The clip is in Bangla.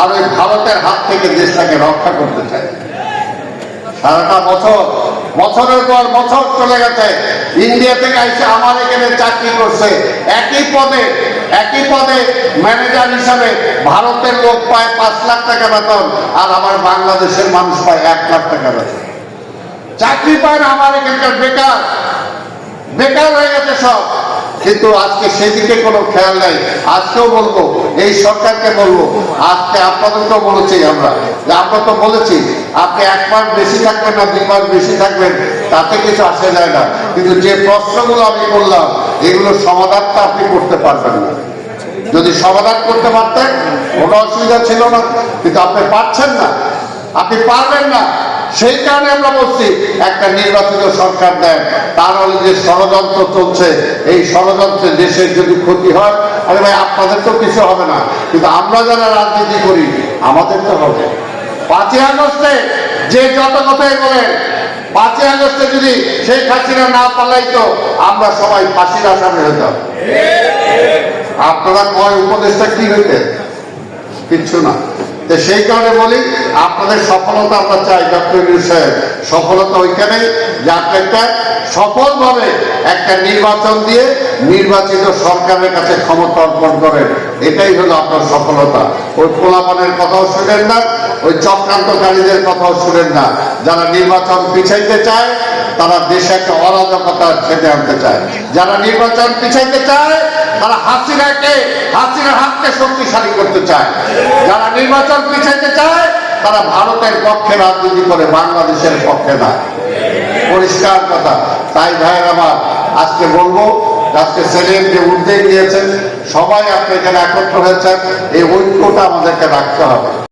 আর ওই ভারতের হাত থেকে দেশটাকে রক্ষা করতে চাই। সারাটা বছর, বছরের পর বছর চলে গেছে। ইন্ডিয়া থেকে এসে আমার এখানে চাকরি করছে। একই পদে একই পদে ম্যানেজার হিসাবে ভারতের লোক পায় পাঁচ লাখ টাকা বেতন আর আমার বাংলাদেশের মানুষ পায় এক লাখ টাকা বেতন। চাকরি পায় না আমার এখানকার বেকার। বেকার হয়ে গেছে সব। কিন্তু আজকে সেদিকে কোনো খেয়াল নাই। আজকেও বলব, এই সরকারকে বলব, আজকে আপনাদেরকেও বলেছি আমরা, যে আমরা তো বলেছি, আপনি এক মাস বেশি থাকবেন না, দুই মাস বেশি থাকবেন, তাতে কিছু আসে যায় না। কিন্তু যে প্রশ্নগুলো আমি বললাম এগুলো সমাধানটা আপনি করতে পারবেন না। যদি সমাধান করতে পারতেন, কোনো অসুবিধা ছিল না, কিন্তু আপনি পারছেন না। আপনি পারবেন না সেই কারণে আমরা বলছি, একটা নির্বাচিত সরকার দেন। তার হলে যে ষড়যন্ত্র চলছে, এই ষড়যন্ত্রে দেশের যদি ক্ষতি হয়, আরে ভাই, আপনাদের তো কিছু হবে না। কিন্তু আমরা যারা রাজনীতি করি, আমাদের তো হবে। পাঁচই আগস্টে যে যত কথাই বলেন, পাঁচই আগস্টে যদি শেখ হাসিনা না পালাইতো, আমরা সবাই ফাঁসির আসামি হতাম আপনারা কয় উপদেশটা কি হইতেন? কিচ্ছু না। সেই কারণে বলি, আপনাদের সফলতা আমরা চাই, ডক্টর সাহেব। সফলতা ওইখানেই যে আপনি একটা সফলভাবে একটা নির্বাচন দিয়ে নির্বাচিত সরকারের কাছে ক্ষমতা অর্পণ করেন। এটাই হলো আপনার সফলতা। ওই পোলাপানের কথাও শুনেন না, ওই চক্রান্তকারীদের কথাও শুনেন না। যারা নির্বাচন পিছাইতে চায়, তারা দেশে একটা অরাজকতা খেতে আনতে চায়। যারা নির্বাচন পিছাইতে চায় তারা হাসিনাকে, হাসিনার হাতকে শক্তিশালী করতে চায়। যারা নির্বাচন পিছাইতে চায়, তারা ভারতের পক্ষে রাজনীতি করে, বাংলাদেশের পক্ষে না। পরিষ্কার কথা। তাই ভাইয়ের আমার, আজকে বলব, আজকে সেলিম যে উদ্যোগ নিয়েছেন। সবাই আপনি এখানে একত্র হয়েছেন। এই ঐক্যটা আমাদেরকে রাখতে হবে।